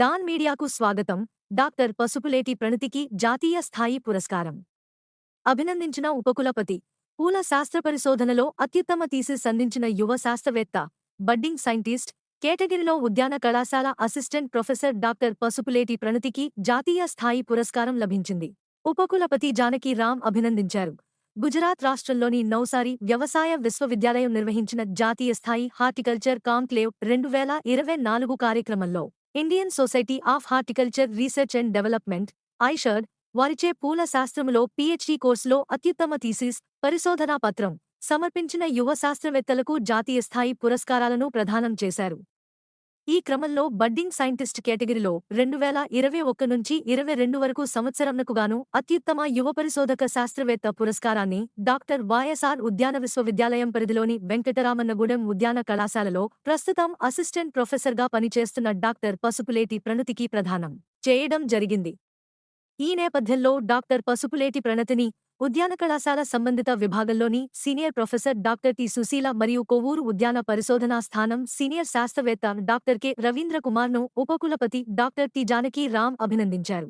Don మీడియాకు స్వాగతం. Doctor Pasupuleti ప్రణతికి జాతీయ స్థాయి పురస్కారం. అభినందించిన ఉపకులపతి పూల శాస్త్ర పరిశోధనలో అత్యుత్తమ థీసిస్ అందించిన యువ శాస్త్రవేత్త బడ్డింగ్ సైంటిస్ట్ కేటగిరిలో ఉద్యాన కళాశాల అసిస్టెంట్ ప్రొఫెసర్ డాక్టర్ పసుపులేటి ప్రణతికి జాతీయ స్థాయి పురస్కారం లభించింది. ఉపకులపతి జానకి రామ్ అభినందించారు. గుజరాత్ రాష్ట్రంలోని నౌసారి వ్యవసాయ విశ్వవిద్యాలయం నిర్వహించిన జాతీయ స్థాయి హార్టికల్చర్ కాంక్లేవ్ రెండు వేల ఇరవై నాలుగు కార్యక్రమంలో Indian society of horticulture research and development ఐషర్డ్ వారిచే పూల శాస్త్రములో పీహెచ్డీ కోర్సులో అత్యుత్తమ థీసిస్ పరిశోధనా పత్రం సమర్పించిన యువ శాస్త్రవేత్తలకు జాతీయ స్థాయి పురస్కారాలను ప్రదానం చేశారు. ఈ క్రమంలో బడ్డింగ్ సైంటిస్ట్ కేటగిరీలో రెండు వేల ఇరవై ఒక్క నుంచి ఇరవై రెండు వరకు సంవత్సరంనకుగాను అత్యుత్తమ యువ పరిశోధక శాస్త్రవేత్త పురస్కారాన్ని డాక్టర్ వైఎస్ఆర్ ఉద్యాన విశ్వవిద్యాలయం పరిధిలోని వెంకటరామన్నగూడెం ఉద్యాన కళాశాలలో ప్రస్తుతం అసిస్టెంట్ ప్రొఫెసర్గా పనిచేస్తున్న డాక్టర్ పసుపులేటి ప్రణతికి ప్రదానం చేయడం జరిగింది. ఈ నేపథ్యంలో డాక్టర్ పసుపులేటి ప్రణతిని ఉద్యాన కళాశాల సంబంధిత విభాగంలోని senior professor doctor T Sushila మరియు కొవ్వూరు ఉద్యాన పరిశోధనా స్థానం సీనియర్ శాస్త్రవేత్త డాక్టర్ కె. రవీంద్ర కుమార్ను ఉపకులపతి డాక్టర్ టి. జానకి రామ్ అభినందించారు.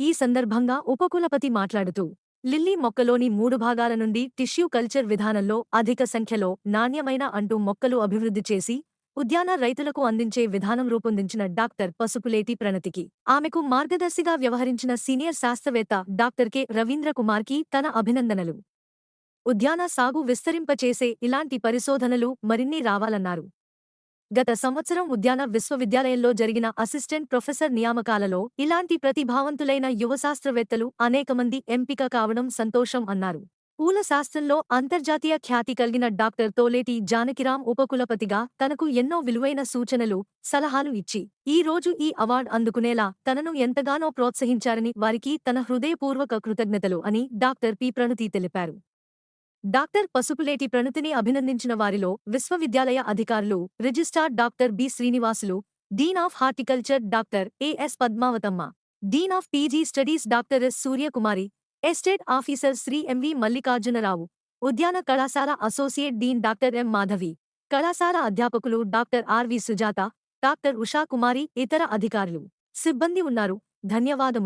ఈ సందర్భంగా ఉపకులపతి మాట్లాడుతూ లిల్లీ మొక్కలోని మూడు భాగాల నుండి టిష్యూ కల్చర్ విధానంలో అధిక సంఖ్యలో నాణ్యమైన అంటూ మొక్కలు అభివృద్ధి చేసి ఉద్యాన రైతులకు అందించే విధానం రూపొందించిన డాక్టర్ పసుపులేటి ప్రణతికి. ఆమెకు మార్గదర్శిగా వ్యవహరించిన సీనియర్ శాస్త్రవేత్త డాక్టర్ కె. రవీంద్ర కుమార్కి తన అభినందనలు. ఉద్యాన సాగు విస్తరింపచేసే ఇలాంటి పరిశోధనలు మరిన్ని రావాలన్నారు. గత సంవత్సరం ఉద్యాన విశ్వవిద్యాలయంలో జరిగిన అసిస్టెంట్ ప్రొఫెసర్ నియామకాలలో ఇలాంటి ప్రతిభావంతులైన యువ శాస్త్రవేత్తలు అనేకమంది ఎంపిక కావడం సంతోషం అన్నారు. పూల శాస్త్రంలో అంతర్జాతీయ ఖ్యాతి కలిగిన డాక్టర్ తోలేటి జానకిరాం ఉపకులపతిగా తనకు ఎన్నో విలువైన సూచనలు సలహాలు ఇచ్చి ఈ రోజు ఈ అవార్డు అందుకునేలా తనను ఎంతగానో ప్రోత్సహించారని వారికి తన హృదయపూర్వక కృతజ్ఞతలు అని డాక్టర్ పి. ప్రణతి తెలిపారు. డాక్టర్ పసుపులేటి ప్రణతిని అభినందించిన వారిలో విశ్వవిద్యాలయ అధికారులు registrar doctor B. Srinivasulu dean of horticulture doctor AS Padmavathamma dean of PG studies doctor S. Suryakumari estate officer Shri MV Mallikarjunarao ఉద్యాన కళాశాల associate dean doctor M Madhavi కళాశాల అధ్యాపకులు doctor RV Sujatha doctor Ushakumari ఇతర అధికారులు సిబ్బంది ఉన్నారు. ధన్యవాదములు.